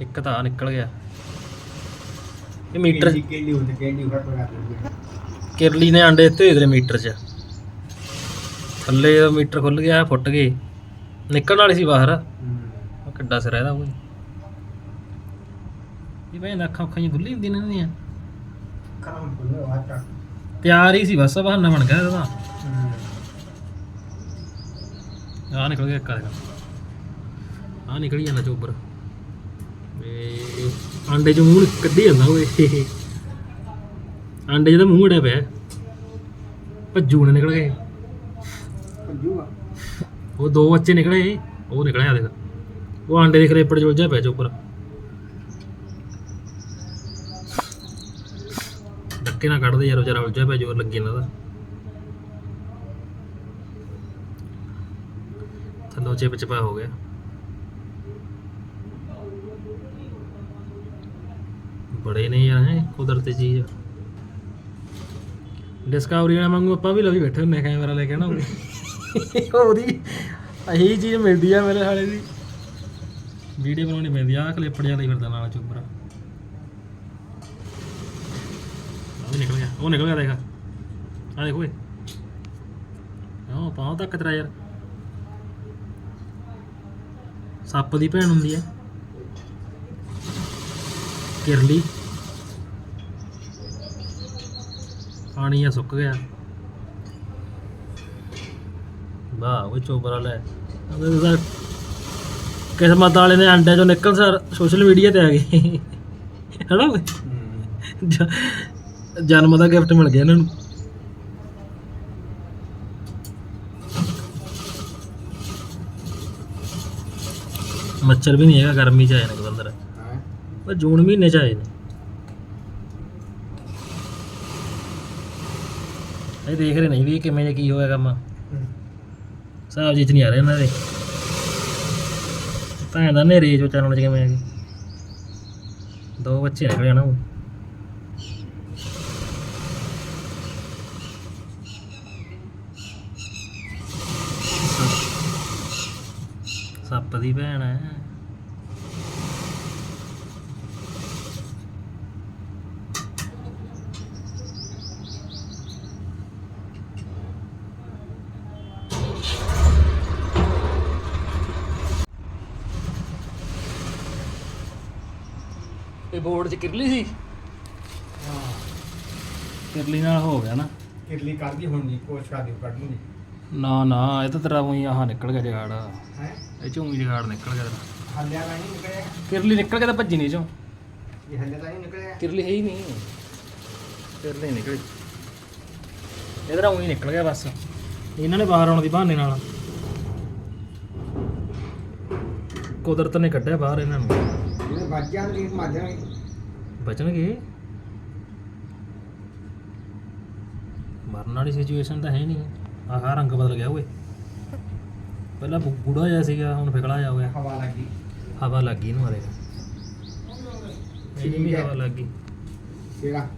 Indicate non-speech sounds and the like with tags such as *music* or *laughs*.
ਇੱਕ ਤਾਂ ਨਿਕਲ ਗਿਆ। ਇਹ ਮੀਟਰ ਕੇਲੀ ਕੇਲੀ ਹੁੰਦੀ ਕੇਲੀ ਫਟ ਕਰ ਲੈਂਦੀ ਕਿਰਲੀ ਨੇ ਅੰਡੇ ਹੋਏ ਤੇਰੇ ਮੀਟਰ 'ਚ। ਥੱਲੇ ਮੀਟਰ ਖੁੱਲ ਗਿਆ ਫੁੱਟ ਗਏ। ਨਿਕਲਣ ਵਾਲੀ ਸੀ ਬਾਹਰ। ਉਹ ਕਿੱਡਾ ਸਿਰ ਇਹਦਾ ਕੋਈ। ਇਹ ਬਈ ਅੱਖਾਂ ਅੱਖਾਂ ਜਿਹੀਆਂ ਖੁੱਲੀ ਹੁੰਦੀਆਂ ਨੇ ਇਹਨਾਂ ਦੀਆਂ। ਕੰਮ ਕੋਲ ਵਾਟਾ ਪਿਆਰ ਹੀ ਸੀ ਬਸ ਬਹਾਨਾ ਬਣ ਗਿਆ ਇਹਦਾ ਆ ਨਿਕਲ ਗਿਆ ਇੱਕ ਆ ਆ ਨਿਕਲ ਜਾਂਦਾ ਚੋਬਰ। ਵੇ ਆਂਡੇ ਚ ਮੂੰਹ ਕੱਢੀ ਜਾਂਦਾ ਓਏ। ਆਂਡੇ ਜਿਹਦਾ ਮੂੰਹ ਅੜਿਆ ਪਿਆ। ਭੱਜੂ ਨੇ ਨਿਕਲ ਗਏ ਉਹ ਦੋ ਬੱਚੇ ਨਿਕਲੇ ਉਹ ਨਿਕਲਿਆ ਦੇਖ। ਉਹ ਆਂਡੇ ਦੇ ਖਰੇਪੜ ਚ ਉਲਝਿਆ ਪਿਆ ਚੋਬਰ ਧੱਕੇ ਨਾ ਕੱਢਦੇ ਯਾਰ ਵਿਚਾਰਾ ਉਲਝਿਆ ਪਿਆ ਜੋਰ ਲੱਗੇ ਇਹਨਾਂ ਦਾ ਥੱਲੋਂ ਚਿਪ ਚਪਾ ਹੋ ਗਿਆ। ਬੜੇ ਨੇ ਯਾਰ ਹੈ ਕੁਦਰਤੀ ਚੀਜ਼। ਡਿਸਕਵਰੀ ਵਾਲਾ ਵਾਂਗੂ ਆਪਾਂ ਵੀ ਲਵੀ ਬੈਠੇ ਹੁੰਨੇ ਕੈਮਰਾ ਲੈ ਕੇ ਨਾ *laughs* ਉਹਦੀ ਅਹੀ ਚੀਜ਼ ਮਿਲਦੀ ਆ ਮੇਰੇ ਹਾਲੇ ਦੀ ਵੀਡੀਓ ਬਣਾਉਣੀ ਪੈਂਦੀ ਆ ਕਲਿੱਪੜ ਜਿਹਾ ਲਈ ਫਿਰਦਾ ਨਾਲ ਚੁੱਪਰਾ ਉਹ ਨਿਕਲ ਗਿਆ ਉਹ ਨਿਕਲ ਗਿਆ ਦੇਖ। ਆ ਦੇਖ ਓਏ ਉਹ ਪਾਉ ਤੱਕ ਤੇਰਾ ਯਾਰ। ਸੱਪ ਦੀ ਭੈਣ ਹੁੰਦੀ ਹੈ ਕਿਰਲੀ। ਪਾਣੀ ਆ ਸੁੱਕ ਗਿਆ। ਵਾਹ ਉਹ ਚੋਬਰਾ ਲੈ। ਉਹਦਾ ਕਿਸਮਤ ਵਾਲੇ ਨੇ ਅੰਡੇ ਚੋਂ ਨਿਕਲ ਸਰ ਸੋਸ਼ਲ ਮੀਡੀਆ ਤੇ ਆ ਗਏ। ਹਨਾ ਜਨਮ ਦਾ ਗਿਫਟ ਮਿਲ ਗਿਆ ਇਹਨਾਂ ਨੂੰ। ਮੱਛਰ ਵੀ ਨਹੀਂ ਹੈਗਾ ਗਰਮੀ ਚ ਆਏ ਨੇ ਬੰਦਰ ਹਾਂ ਉਹ ਜੂਨ ਮਹੀਨੇ ਚ ਆਏ ਨੇ। ਇਹ ਦੇਖ ਰਹੇ ਨਹੀਂ ਵੀ ਇਹ ਕਿਵੇਂ ਜਿਹਾ ਕੀ ਹੋਇਆ ਕੰਮ। ਹਿਸਾਬ ਜਿੱਤ ਨਹੀਂ ਆ ਰਹੇ ਇਹਨਾਂ ਦੇ। ਭੈਣ ਦਾ ਨੇਰੇ ਜੋ ਚੈਨਲ ਚ ਕਿਵੇਂ ਆ ਗਏ ਦੋ ਬੱਚੇ ਨਿਕਲੇ ਨਾ ਸੱਪ ਦੀ ਭੈਣ ਹੈ। ਇਹ ਬੋਰਡ 'ਚ ਕਿਰਲੀ ਸੀ। ਹਾਂ। ਕਿਰਲੀ ਨਾਲ ਹੋ ਗਿਆ ਨਾ। ਕਿਰਲੀ ਕਰਦੀ ਹੁਣ ਨਹੀਂ ਕੋਸ਼ ਕਰਦੀ ਕੱਢਣ ਨਾ ਨਾ ਇਹ ਤਾਂ ਤੇਰਾ ਉਹੀ ਆਹ ਨਿਕਲ ਗਿਆ ਜਗਾੜ। ਹੈ? ਇਹ ਚੋਂ ਜਗਾੜ ਨਿਕਲ ਗਿਆ ਤੇਰਾ। ਹੱਲਿਆ ਤਾਂ ਨਹੀਂ ਨਿਕਲਿਆ। ਕਿਰਲੀ ਨਿਕਲ ਗਿਆ ਤਾਂ ਭੱਜੀ ਨਹੀਂ ਚੋਂ। ਇਹ ਹੱਲਿਆ ਤਾਂ ਨਹੀਂ ਨਿਕਲਿਆ। ਕਿਰਲੀ ਹੈ ਹੀ ਨਹੀਂ। ਕਿਰਲੀ ਨਿਕਲੀ। ਇਹਦਾ ਉਹੀ ਨਿਕਲ ਗਿਆ ਬਸ। ਇਹਨਾਂ ਨੇ ਬਾਹਰ ਆਉਣ ਦੀ ਬਹਾਨੇ ਨਾਲ। ਕੁਦਰਤ ਨੇ ਕੱਢਿਆ ਬਾਹਰ ਇਹਨਾਂ ਨੂੰ। ਵੱਜਾਂ ਬਚਣਗੇ? ਮਰਨ ਵਾਲੀ ਸਿਚੁਏਸ਼ਨ ਤਾਂ ਹੈ ਨਹੀਂ। ਆਹ ਰੰਗ ਬਦਲ ਗਿਆ ਓਏ। ਪਹਿਲਾਂ ਬੁ- ਬੁੜਾ ਜਿਹਾ ਸੀਗਾ ਹੁਣ ਫਿਕਲਾ ਜਿਹਾ ਹੋ ਗਿਆ। ਹਵਾ ਲੱਗੀ ਹਵਾ ਲੱਗ ਇਹਨੂੰ ਹਾਲੇ ਇਹਨੂੰ ਵੀ ਹਵਾ ਲੱਗ ਤੇਰਾ